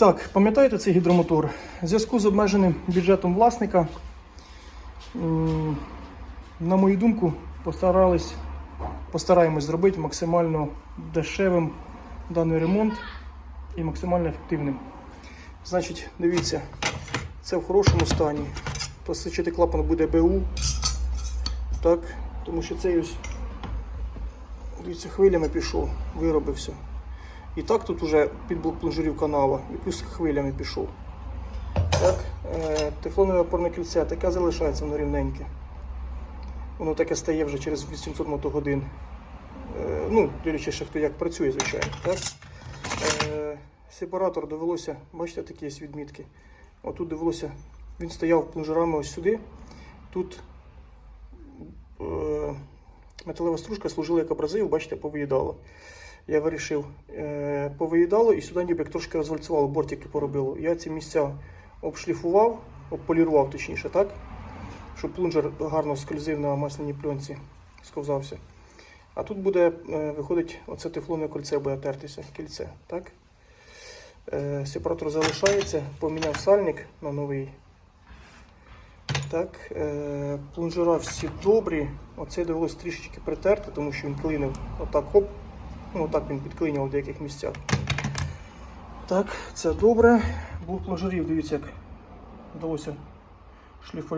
Так, пам'ятаєте цей гідромотор? В зв'язку з обмеженим бюджетом власника, на мою думку, постараємось зробити максимально дешевим даний ремонт і максимально ефективним. Значить, дивіться, це в хорошому стані. Посичити клапан буде БУ. Так, тому що цей ось дивіться, хвилями пішов, виробився. І так тут уже під блок плунжерів канала, і плюс хвилями пішов. Так, е, тефлонове опорне кільце таке залишається, воно рівненьке. Воно таке стає вже через 800 мотогодин. Е, ну, дивлячись, хто як працює, звичайно. Так? Е, сепаратор довелося, бачите, такі є відмітки. Отут довелося, він стояв плунжерами ось сюди. Тут е, металева стружка служила як абразив, бачите, повиїдала. Я вирішив, е, повиїдало і сюди ніби як трошки розвальцювало, бортики поробило. Я ці місця обшліфував, обполірував точніше, так? Щоб плунжер гарно скользив на масляній пленці, сковзався. А тут буде, е, виходить, оце тефлоне кольце буде тертися, кільце. так? Е, Сепаратор залишається, поміняв сальник на новий. Так, плунжера всі добрі. Оце довелося трішечки притерти, тому що він клинив отак хоп. Ну, отак він підклинював в деяких місцях. Так, це добре. Блок плунжерів, дивіться, як вдалося шліфа,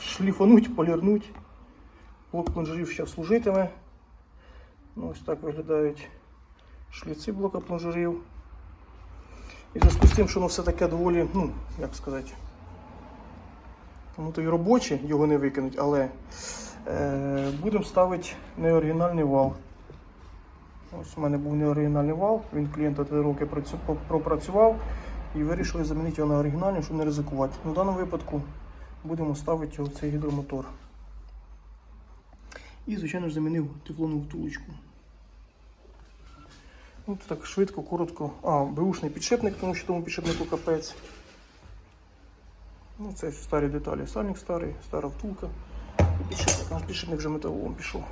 шліф- полірнуть. Блок плунжерів ще служитиме. Ну, ось так виглядають шліци блока плунжерів. І в зв'язку з тим, що воно все таке доволі, ну, як сказати, воно то й робоче, його не викинуть, але е, будемо ставити неоригінальний вал. Ось у мене був неоригінальний вал, він клієнта 3 роки пропрацював і вирішили замінити його на оригінальний, щоб не ризикувати. Ну, в даному випадку будемо ставити цей гідромотор. І, звичайно ж, замінив тефлонову втулочку. От так швидко, коротко. А, беушний підшипник, тому що тому підшипнику капець. Ну, це старі деталі. Сальник старий, стара втулка. І підшипник. Наш підшипник вже металолом пішов.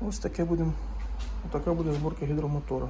Ось таке будемо. Така буде зборка гідромотора.